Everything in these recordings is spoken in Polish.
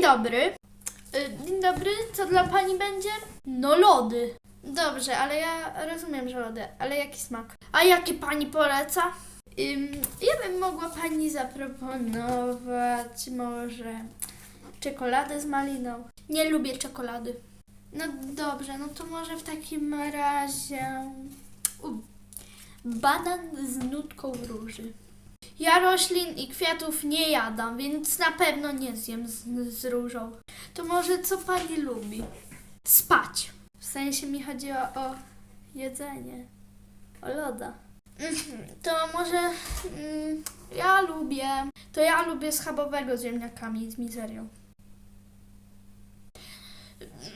Dzień dobry. Y, Dzień dobry, co dla pani będzie? No lody. Dobrze, ale ja rozumiem, że lody, ale jaki smak? A jakie pani poleca? Ym, ja bym mogła pani zaproponować może czekoladę z maliną. Nie lubię czekolady. No dobrze, no to może w takim razie u, banan z nutką róży. Ja roślin i kwiatów nie jadam, więc na pewno nie zjem z, z różą. To może co pani lubi? Spać. W sensie mi chodziło o jedzenie. O loda. Mhm, To może mm, ja lubię. To ja lubię schabowego z ziemniakami z mizerią.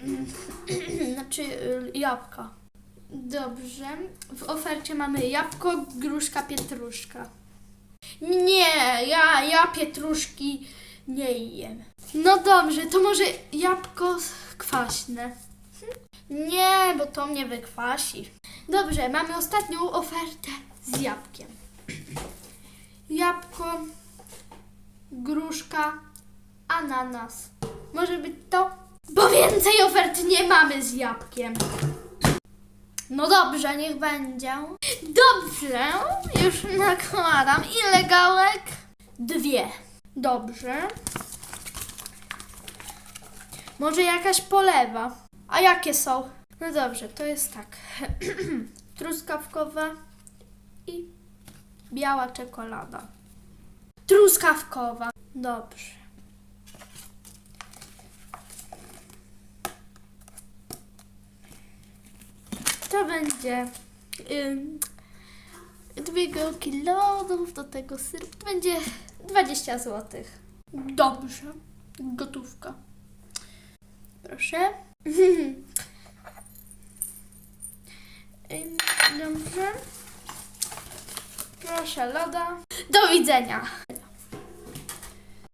Mm, Znaczy y, jabłka. Dobrze. W ofercie mamy jabłko, gruszka, pietruszka. Nie, ja, ja pietruszki nie jem. No dobrze, to może jabłko kwaśne. Nie, bo to mnie wykwasi. Dobrze, mamy ostatnią ofertę z jabłkiem. Jabłko, gruszka, ananas. Może być to? Bo więcej ofert nie mamy z jabłkiem. No dobrze, niech będzie. Dobrze, już nakładam. Ile gałek? Dwie. Dobrze. Może jakaś polewa. A jakie są? No dobrze, to jest tak. Truskawkowa i biała czekolada. Truskawkowa. Dobrze. To będzie ym, dwie gałki lodów, do tego syrop. To będzie 20 zł. Dobrze. Gotówka. Proszę. Dobrze. Proszę loda. Do widzenia.